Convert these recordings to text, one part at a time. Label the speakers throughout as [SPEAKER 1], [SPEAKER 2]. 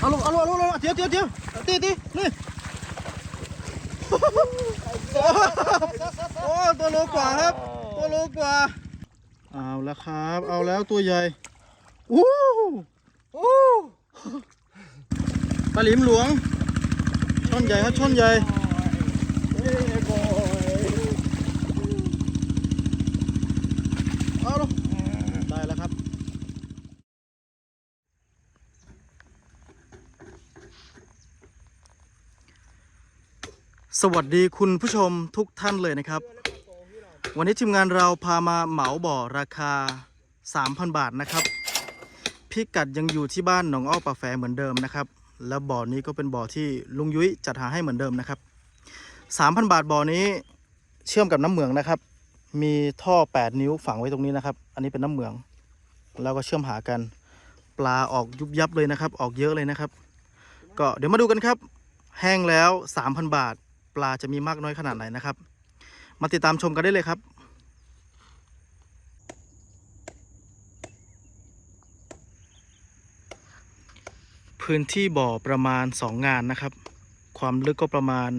[SPEAKER 1] เอาลงเอาลงเอาลงเอาลงเดี๋ยวเดี๋ยวเดี๋ยวตีตีนี่โอ้ตัวโลกว่าครับ ตัวโลกว่าเอาแล้วครับ เอาแล้วตัวใหญ่อู้อู้ปลาหลิมหลวงช่อนใหญ่ครับช่อนใหญ่ เอาลงได้แล้วครับ สวัสดีคุณผู้ชมทุกท่านเลยนะครับ วันนี้ทีมงานเราพามาเหมาบ่อราคา 3,000 บาทนะครับ พิกัดยังอยู่ที่บ้านหนองอ้อป่าแฝเหมือนเดิมนะครับ แล้วบ่อนี้ก็เป็นบ่อที่ลุงยุ้ยจัดหาให้เหมือนเดิมนะครับ 3,000 บาทบ่อนี้เชื่อมกับน้ำเหมืองนะครับ มีท่อ 8 นิ้วฝังไว้ตรงนี้นะครับ อันนี้เป็นน้ำเหมือง แล้วก็เชื่อมหากันปลาออกยุบยับเลยนะครับ ออกเยอะเลยนะครับ ก็เดี๋ยวมาดูกันครับ แห้งแล้ว 3,000 บาท ลาจะมีมากน้อยขนาดไหนนะครับ มาติดตามชมกันได้เลยครับพื้นที่บ่อประมาณ 2 งานนะครับ ความลึกก็ประมาณ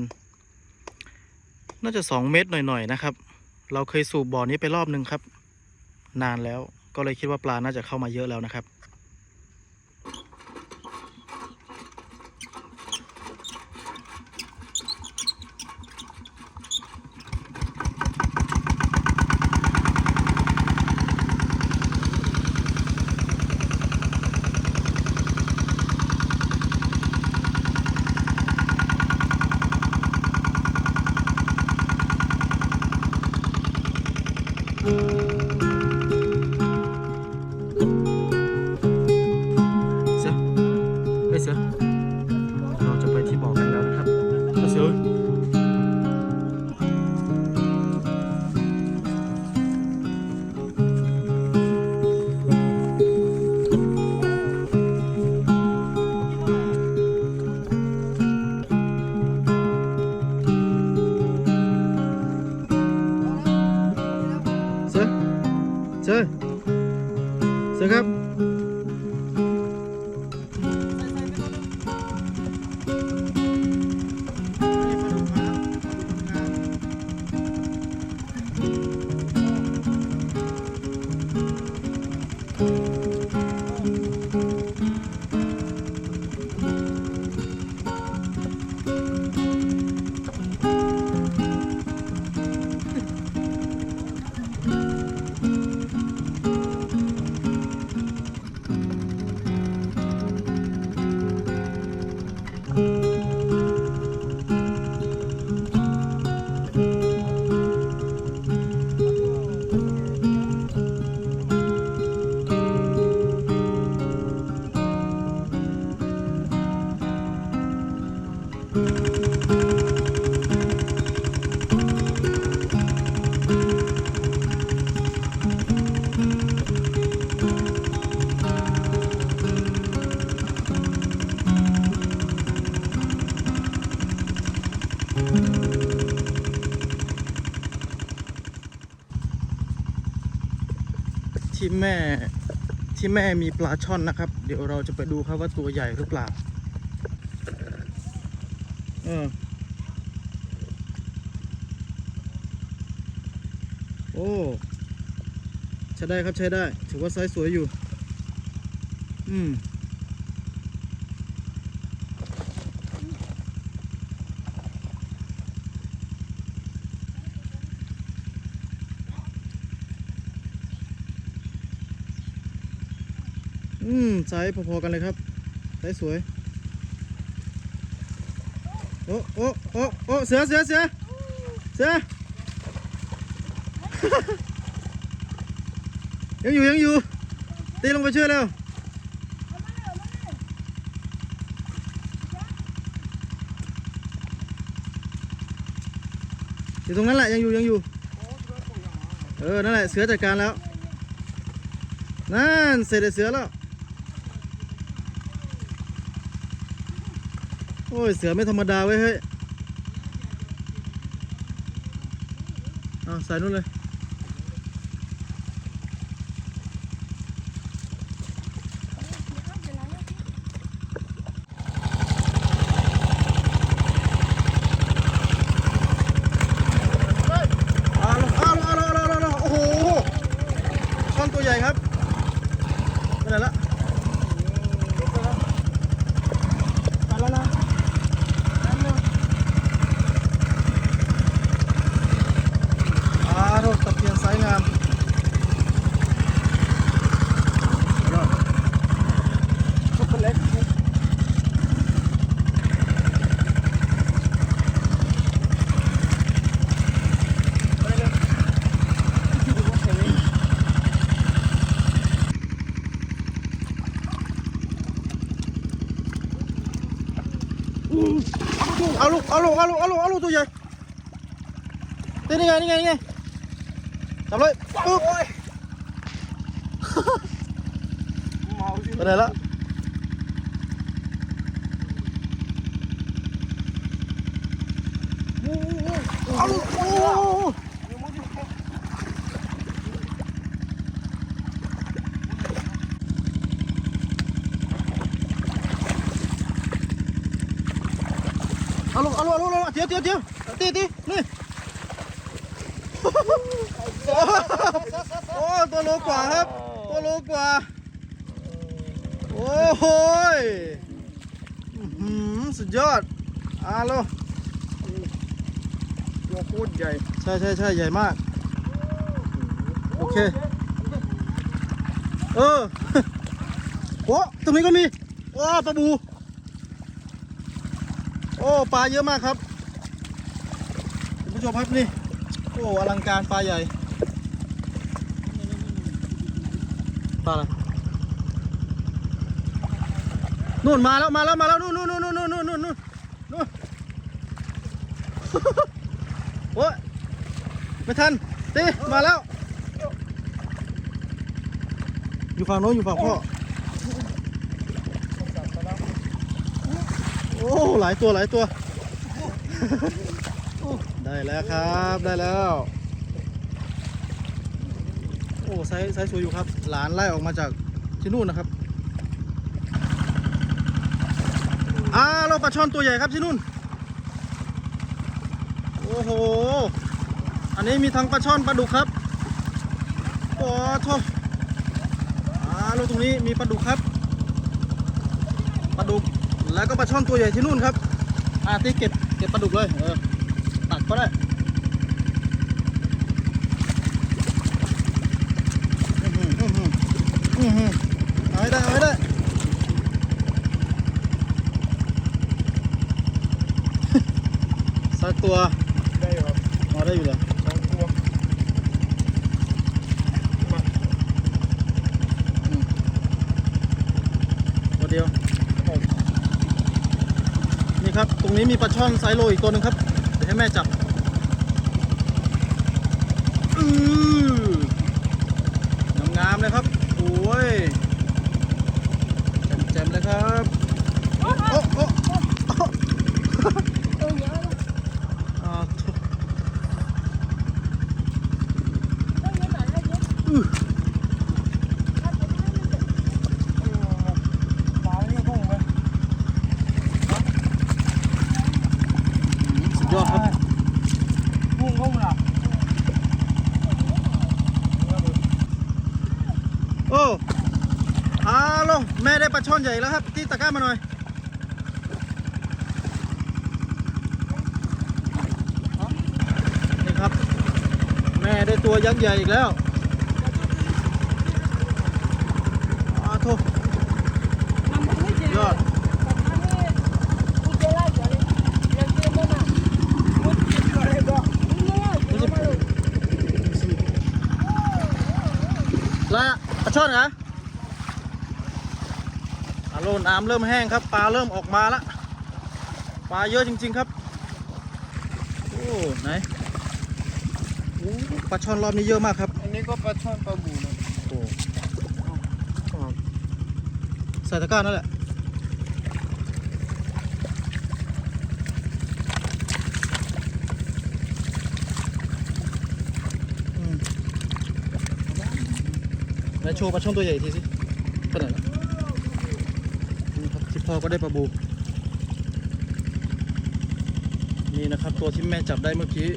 [SPEAKER 1] น่าจะ 2 เมตรหน่อยๆนะครับ เราเคยสูบบ่อนี้ไปรอบนึงครับ นานแล้วก็เลยคิดว่าปลาน่าจะเข้ามาเยอะแล้วนะครับ ที่แม่ที่แม่มีปลาช่อนนะครับ เดี๋ยวเราจะไปดูครับว่าตัวใหญ่หรือเปล่าเออโอ้ใช้ได้ครับใช้ได้ ถือว่าไซส์สวยอยู่ อืม อืม ไซส์พอๆกันเลยครับไซส์สวย โอ้โอ้โอ้โอ้เสือเสือเสือเสือยังอยู่ยังอยู่ ตีลงไปช่วยแล้วอยู่ตรงนั้นแหละยังอยู่ยังอยู่ เออ นั่นแหละเสือจัดการแล้ว นั่นเสร็จเสือแล้ว โอ้ย เสือไม่ธรรมดาเว้ยเฮ้ย เอาใส่นู่นเลย เอาลูกเอาลูกเอาลูกเอาลูกเอาลูกตัวใหญ่นี่นี่ไงนี่ไงนี่ไงจับเลยปุ๊บ
[SPEAKER 2] เมาสิ
[SPEAKER 1] ไปไหนละเอาลูกโอ้ ลูกเอาลูกเอาลูกเอาลูกเดี๋ยวเดี๋ยวเดี๋ยวตีตีนี่โอ้ตัวโลกว่าครับ ตัวโลกว่า โอ้โหสุดยอดอาโล
[SPEAKER 2] ตัวโคตรใหญ่
[SPEAKER 1] ใช่ใช่ใช่ใหญ่มาก โอเค เออโอ้ตรงนี้ก็มี โอ้ปลาบู โอ้ปลาเยอะมากครับคุณผู้ชมครับนี่โอ้อลังการปลาใหญ่ปลาอะไรนู่นมาแล้วมาแล้วมาแล้วนู่นนู่นนู่นนู่นนู่นนู่นนู่นนู่นโอ้ยไม่ทันตีมาแล้ว อยู่ฝั่งโน้นอยู่ฝั่งพ่อ โอ้ หลายตัวหลายตัว ได้แล้วครับ ได้แล้ว โอ้ไซส์ไซส์สวยอยู่ครับ หลานไล่ออกมาจากที่นู่นนะครับ อ่าเราปลาช่อนตัวใหญ่ครับที่นู่น โอ้โห อันนี้มีทั้งปลาช่อนปลาดุกครับโอ้โทอ่าเราตรงนี้มีปลาดุกครับ ปลาดุก แล้วก็ปลาช่อนตัวใหญ่ที่นู่นครับ อ่าตีเก็บเก็บปลาดุกเลย เออ ตักก็ได้อื้อหืออื้อหืออื้อหือเอาให้ได้เอาให้ได้สักตัว
[SPEAKER 2] ได้ครับ
[SPEAKER 1] พอได้อยู่เลย
[SPEAKER 2] สองตัวมา
[SPEAKER 1] ตัวเดียว นี่ครับ ตรงนี้มีปลาช่อนไซโลอีกตัวหนึ่งครับ เดี๋ยวให้แม่จับอืมงามๆเลยครับ โอ้ยแจ่มๆเลยครับ โอ้โอ้โอ้อ่าทุ
[SPEAKER 2] ปลาเนี่ยพุ่งไป
[SPEAKER 1] สุดยอดครับ
[SPEAKER 2] พุ่งเข้ามา
[SPEAKER 1] โอ้อาลงแม่ได้ ปลาช่อนใหญ่แล้วครับ ที่ตะกร้ามาหน่อย นี่ครับ แม่ได้ตัวยักษ์ใหญ่อีกแล้วอาโทยอดล้วปลาช่อนเหรอ อาโลน้ำเริ่มแห้งครับปลาเริ่มออกมาละปลาเยอะจริง ๆครับโอ้ไหนโอ้ปลาช่อนรอบนี้เยอะมากครับ
[SPEAKER 2] อันนี้ก็ปลาช่อนปลาบูนะ
[SPEAKER 1] โอ้ใส่ตะกร้านั่นแหละอืมไหนโชว์ปลาช่อนตัวใหญ่อีกทีสิไปไหนแล้วนี่ครับที่ พ่อก็ได้ปลาบูนี่นะครับตัวที่แม่จับได้เมื่อกี้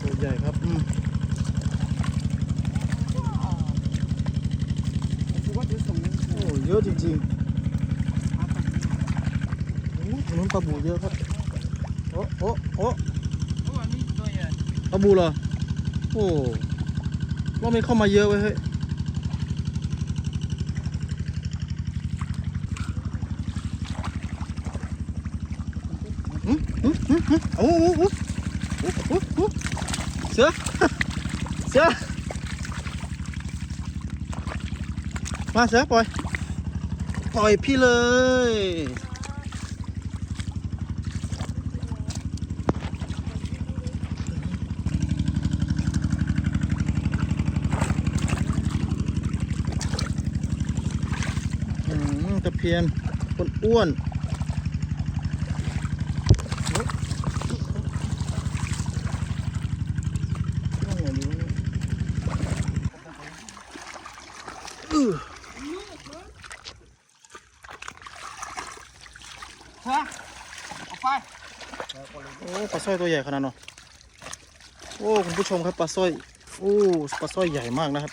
[SPEAKER 1] ตัวใหญ่ครับอืม
[SPEAKER 2] คือว่าจะส่งเงิน
[SPEAKER 1] โอ้เยอะจริงๆโอ้ถนนปลาบูเยอะครับ โอ้โอ้โอ้ปลาบูเหรอ โอ้ว่าไม่เข้ามาเยอะเว้ยเฮ้ยอืมอืมอืมอืม โอ้โหโอ้โหโอ้โหโอ้โหเสือเสือมาเสือปล่อย ปล่อยพี่เลยอืมตะเพียนคนอ้วนอ้วนไหนดีวะเนี่ยอื้อ
[SPEAKER 2] ฮะเอาไป
[SPEAKER 1] โอ้ปลา สร้อยตัวใหญ่ขนาดนั้นเนาะโอ้คุณผู้ชมครับปลาสร้อยโอ้ปลาสร้อยใหญ่มากนะครับ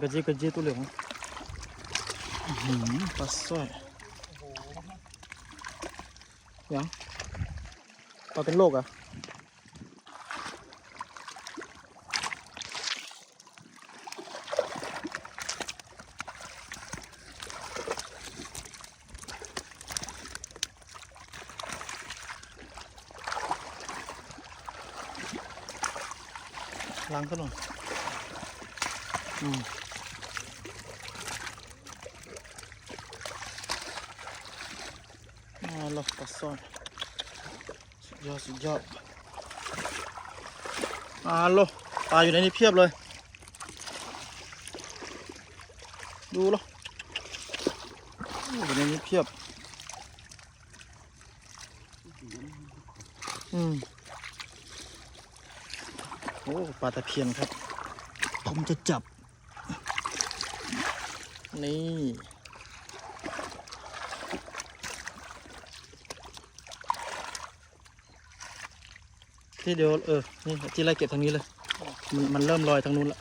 [SPEAKER 1] กระเจี๊ยกระเจี๊ยตัวเหลืองหือปลาสร้อยยังปลาเป็นโรคอะางซะหน่อยอืมมาแล้วปลาซ่อนสุดยอดสุดยอดมาแล้วปลาอยู่ในนี้เพียบเลย ดูแล้วอยู่ในนี้เพียบ อืม อ้ปลาตะเพียนครับ ผมจะจับ นี่ที่เดียวเออ นี่ที่ไล่เก็บทางนี้เลย มันมันเริ่มลอยทางนู้นละ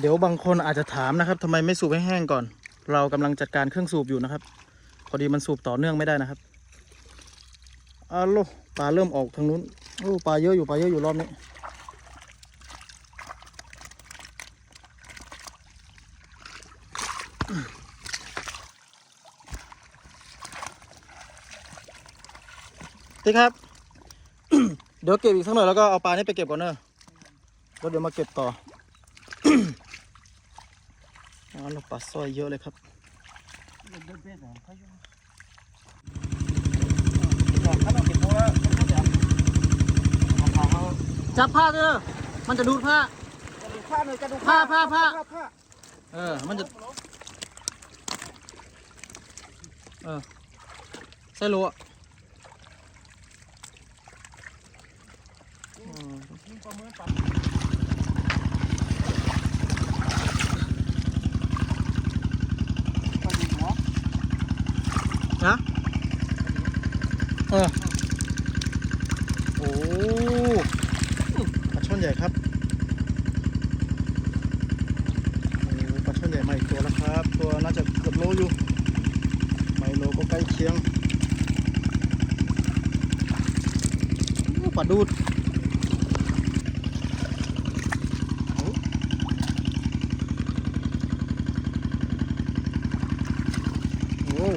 [SPEAKER 1] เดี๋ยวบางคนอาจจะถามนะครับทำไมไม่สูบให้แห้งก่อน เรากำลังจัดการเครื่องสูบอยู่นะครับ พอดีมันสูบต่อเนื่องไม่ได้นะครับอ้าวโลปลาเริ่มออกทางนู้นโอ้ปลาเยอะอยู่ปลาเยอะอยู่รอบนี้ติ๊กครับ เดี๋ยวเก็บอีกสักหน่อยแล้วก็เอาปลานี่ไปเก็บก่อนเนอะแล้วเดี๋ยวมาเก็บต่อ อ๋อเราป ลาสร้อยเยอะเลยครับ
[SPEAKER 2] จั
[SPEAKER 1] บผ้าเด้อมันจะดูดผ้า
[SPEAKER 2] ผ้าเลยกระดู
[SPEAKER 1] ผ้าผ้าผ้า
[SPEAKER 2] ผ้า
[SPEAKER 1] เออ มันจะเออใส่โลอะอืม
[SPEAKER 2] ประเมินปลาปลาดุกหัว
[SPEAKER 1] นะเออโอ้ปลาช่อนใหญ่ครับปลาช่อนใหญ่มาอีกตัวแล้วครับ ตัวน่าจะเกือบโลอยู่ไมโลก็ใกล้เคียงปลาดูดโอ้โอ้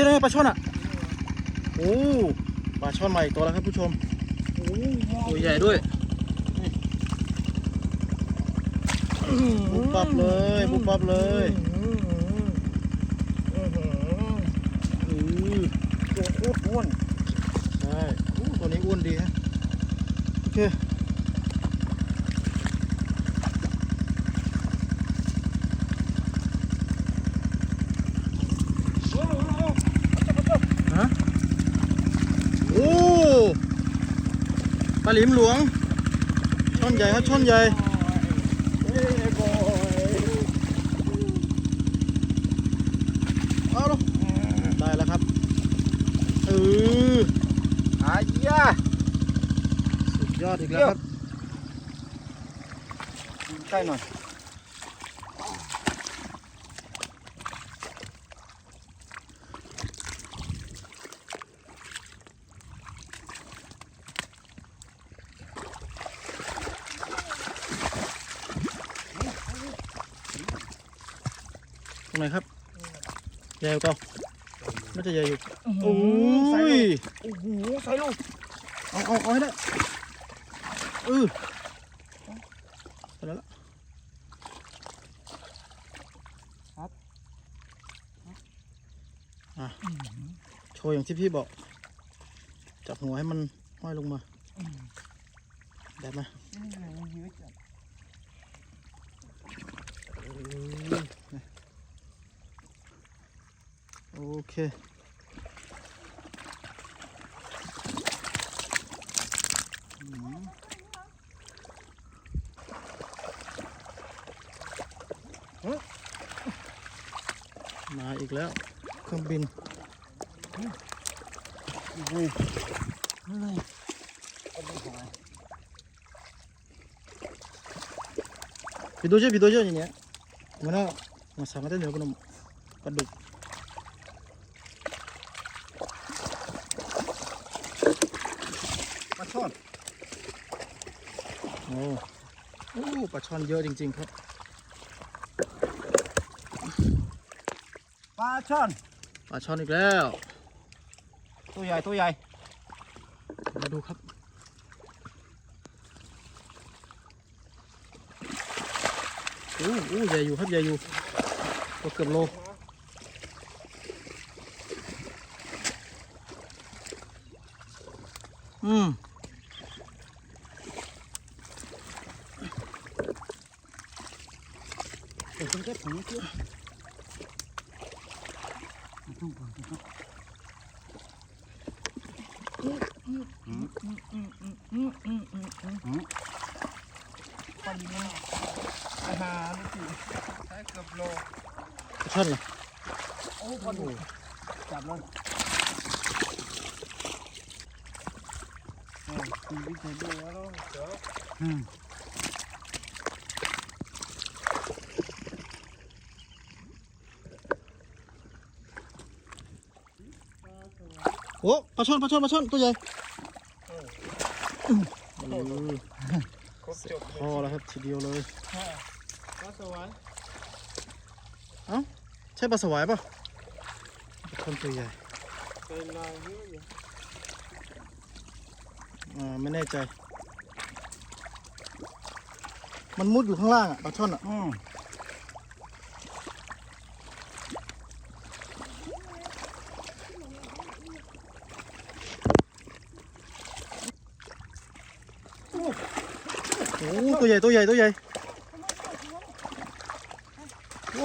[SPEAKER 1] นี่เลยปลาช่อนอะโอ้ปลาช่อนใหม่ตัวแล้วครับผู้ชม
[SPEAKER 2] โอ้ย
[SPEAKER 1] ตัวใหญ่ด้วยบุบปับเลยบุบปับเลยอือ
[SPEAKER 2] ตัวโคตรอ้วน
[SPEAKER 1] ใช่โอ้ตัวนี้อ้วนดีฮะโอเค ฮะ โอ้ปลา หลิมหลวง ช่อนใหญ่ครับช่อนใหญ่
[SPEAKER 2] เอ้ยบอย
[SPEAKER 1] เอาลูกได้แล้วครับเออ
[SPEAKER 2] อายะ
[SPEAKER 1] สุดยอดอีกแล้วครับ
[SPEAKER 2] ใกล้หน่อย
[SPEAKER 1] ตรงไหนครับใหญ่กว่าเก่าน่าจะใหญ่อยู่
[SPEAKER 2] โอ้
[SPEAKER 1] โอ้
[SPEAKER 2] ใส่
[SPEAKER 1] ย
[SPEAKER 2] ลูกโอ้โหใส่ลูก
[SPEAKER 1] เอาเอาเอาให้ได้เออไปแล้วล่ะอะโชว์อย่างที่พี่บอก จับหัวให้มันห้อยลงมาได้ไหมโอเค มาอีกแล้ว เครื่องบิน
[SPEAKER 2] อุ้ย
[SPEAKER 1] อะไรพี่ดูเจ้าพี่ดูเจ้าอย่างเนี้ยมันน่ะมาสั่งกันเดี๋ยวกันปลาดุก
[SPEAKER 2] ปลาช่อน
[SPEAKER 1] โอ้โอ้ปลาช่อนเยอะจริง ๆ ครับ
[SPEAKER 2] ปลาช่อน
[SPEAKER 1] ปลาช่อนอีกแล้ว
[SPEAKER 2] ตัวใหญ่ตัวใหญ่
[SPEAKER 1] มาดูครับโอ้โอ้ใหญ่อยู่ครับใหญ่อยู่ตัวเกือบโลอืม
[SPEAKER 2] เดี๋ยวคุณแค่ถุงนี้เพื่อนอาหารสิใช้เกือบโล
[SPEAKER 1] ปลาช่อนเหรอ
[SPEAKER 2] โอ้พอดูจับเลยคุณวิจัยดูแล้วเดี๋ยวอืม
[SPEAKER 1] โอ้ปลาช่อนปลาช่อนปลาช่อนตัวใหญ่อืม
[SPEAKER 2] ครบจบ
[SPEAKER 1] พอแล้วครับทีเดียวเลย
[SPEAKER 2] ปลาสวาย
[SPEAKER 1] ใช่ปลาสวายปะปลาช่อนตัวใหญ่
[SPEAKER 2] เป็นลายเยอะอยู่
[SPEAKER 1] อ่าไม่แน่ใจ มันมุดอยู่ข้างล่างอะปลาช่อนอะ โอ้ตัวใหญ่ตัวใหญ่ตัวใหญ่โอ้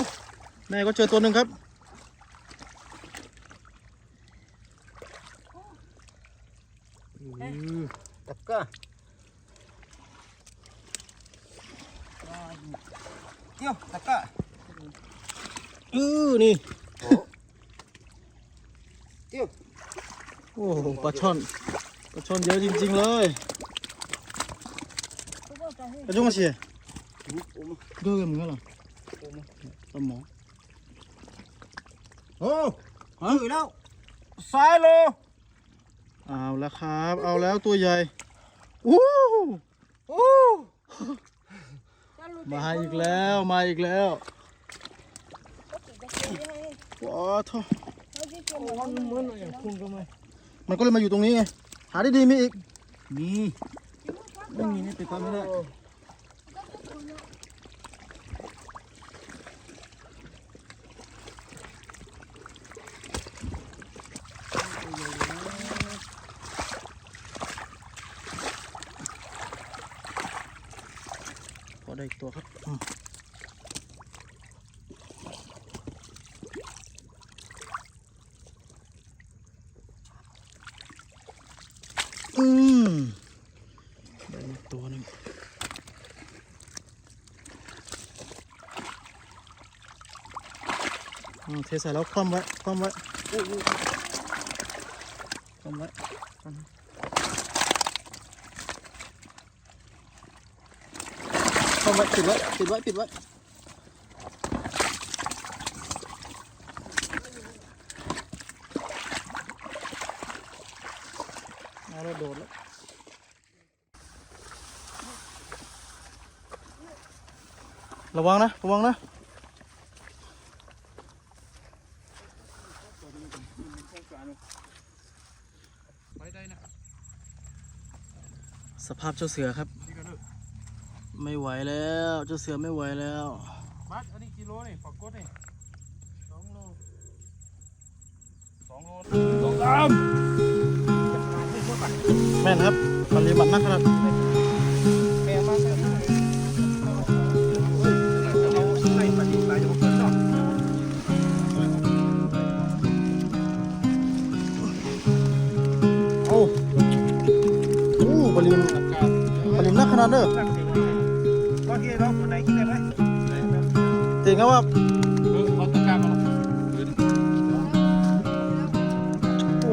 [SPEAKER 1] แม่ก็เจอตัวหนึ่งครับอือ
[SPEAKER 2] ตะก้าเดี๋ยวตะก้า
[SPEAKER 1] อือนี่
[SPEAKER 2] เดี๋ยว
[SPEAKER 1] โอ้โหปลาช่อนปลาช่อนเยอะจริง ๆ เลย ปลาจุ้งมาเชียเดือมึงเหรอปลาหมอ
[SPEAKER 2] โอ้ฮะอยู่แล้วสายโล
[SPEAKER 1] เอาแล้วครับ เอาแล้วตัวใหญ่อู้
[SPEAKER 2] โอ้
[SPEAKER 1] มาอีกแล้วมาอีกแล้วว้าท่อ
[SPEAKER 2] มันเหมือนอย่างคุณก็ไม่
[SPEAKER 1] มันก็เลยมาอยู่ตรงนี้ไงหาได้ดีๆมีอีก
[SPEAKER 2] มีไม่มีนี่ติดตามไม่ได้
[SPEAKER 1] อได้อีกตัวครับอืมได้อีกตัวหนึ่งอืมเทใส่แล้วคว่ำไว้คว่ำไว้คว่ำไว้ เข้าไว้ปิดไว้ปิดไว้ปิดไว้เอาแล้วโดดแล้วระวังนะ ระวังนะสภาพเจ้าเสือครับ ไม่ไหวแล้วเจ้าเสือไม่ไหวแล้ว
[SPEAKER 2] บัสอันนี้กิโลนี่ฝักกดนี่สองโลสองโลสองกรัมจะหาที่เท่าไหร่
[SPEAKER 1] แม่นครับปริมาณนักขนาด
[SPEAKER 2] แม่มาแม่มาเฮ้ยเอาใส่ปฏิบัติจะมาเกินเนาะ
[SPEAKER 1] โอ้โอ้ปริมปริมนักขนาดเด้อ จริงครับว่า
[SPEAKER 2] เอาตะกร้ามา
[SPEAKER 1] โอ้